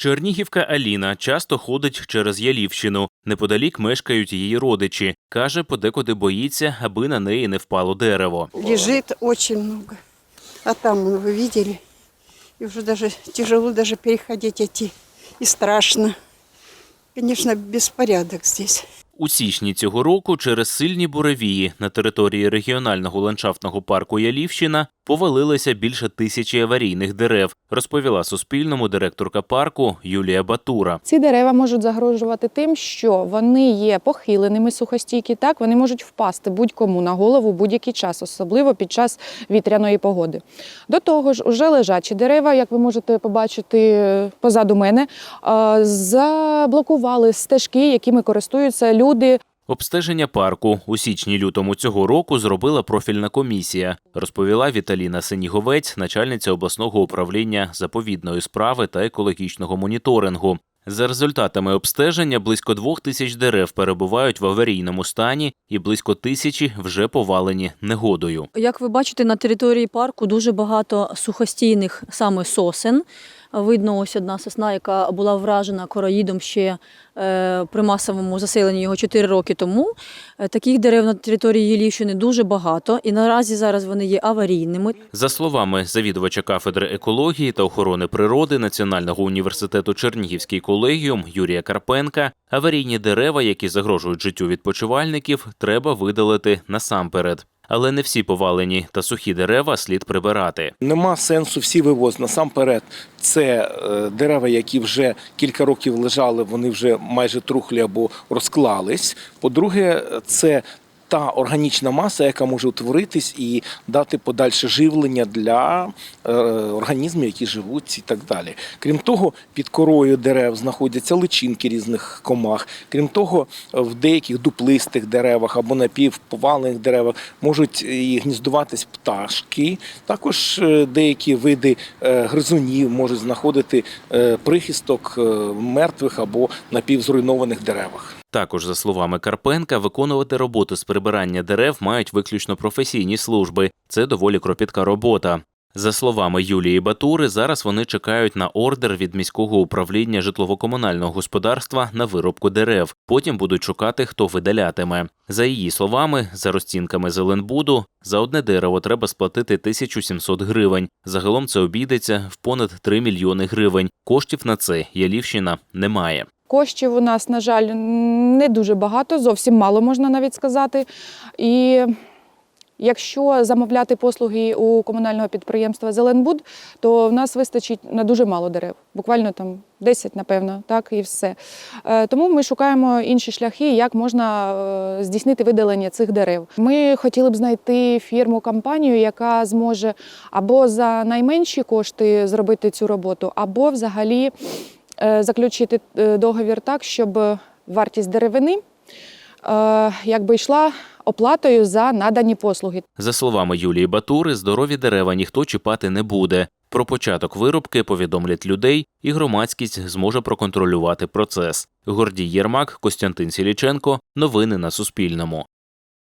Чернігівка Аліна часто ходить через Ялівщину. Неподалік мешкають її родичі. Каже, подекуди боїться, аби на неї не впало дерево. Лежит очень много. А там, ну, вы видели, и уже даже тяжело даже переходить. И страшно. Конечно, беспорядок здесь. У січні цього року через сильні буревії на території регіонального ландшафтного парку Ялівщина повалилося більше тисячі аварійних дерев, розповіла Суспільному директорка парку Юлія Батура. Ці дерева можуть загрожувати тим, що вони є похиленими сухостійкі, так вони можуть впасти будь-кому на голову будь-який час, особливо під час вітряної погоди. До того ж, уже лежачі дерева, як ви можете побачити позаду мене, е, заблокували стежки, якими користуються люди Обстеження парку у січні-лютому цього року зробила профільна комісія, розповіла Віталіна Синіговець, начальниця обласного управління заповідної справи та екологічного моніторингу. За результатами обстеження близько двох тисяч дерев перебувають в аварійному стані і близько тисячі вже повалені негодою. Як ви бачите, на території парку дуже багато сухостійних саме сосен. Видно, ось одна сосна, яка була вражена короїдом ще е, при масовому заселенні його 4 роки тому. Е, Таких дерев на території Єлівщини дуже багато, і наразі зараз вони є аварійними. За словами завідувача кафедри екології та охорони природи Національного університету Чернігівський колегіум Юрія Карпенка, аварійні дерева, які загрожують життю відпочивальників, треба видалити насамперед. Але не всі повалені та сухі дерева слід прибирати. Нема сенсу всі вивоз. Насамперед, це е, дерева, які вже кілька років лежали, вони вже майже трухлі або розклались. По-друге, це та органічна маса, яка може утворитись і дати подальше живлення для е, організмів, які живуть і так далі. Крім того, під корою дерев знаходяться личинки різних комах. Крім того, в деяких дуплистих деревах або напівповалених деревах можуть і гніздуватись пташки. Також е, деякі види е, гризунів можуть знаходити прихисток мертвих або напівзруйнованих деревах. Також, за словами Карпенка, виконувати роботу з прибирання дерев мають виключно професійні служби. Це доволі кропітка робота. За словами Юлії Батури, зараз вони чекають на ордер від міського управління житлово-комунального господарства на вирубку дерев. Потім будуть шукати, хто видалятиме. За її словами, за розцінками Зеленбуду, за одне дерево треба сплатити 1700 гривень. Загалом це обійдеться в понад 3 мільйони гривень. Коштів на це Ялівщина не має. Коштів у нас, на жаль, не дуже багато, зовсім мало можна навіть сказати. І якщо замовляти послуги у комунального підприємства Зеленбуд, то в нас вистачить на дуже мало дерев, буквально там 10, напевно, так і все. Е, Тому ми шукаємо інші шляхи, як можна е, здійснити видалення цих дерев. Ми хотіли б знайти фірму, компанію, яка зможе або за найменші кошти зробити цю роботу, або взагалі заключити е, договір так, щоб вартість деревини е, якби йшла оплатою за надані послуги. За словами Юлії Батури, здорові дерева ніхто чіпати не буде. Про початок вирубки повідомлять людей, і громадськість зможе проконтролювати процес. Гордій Єрмак, Костянтин Сіліченко. Новини на Суспільному.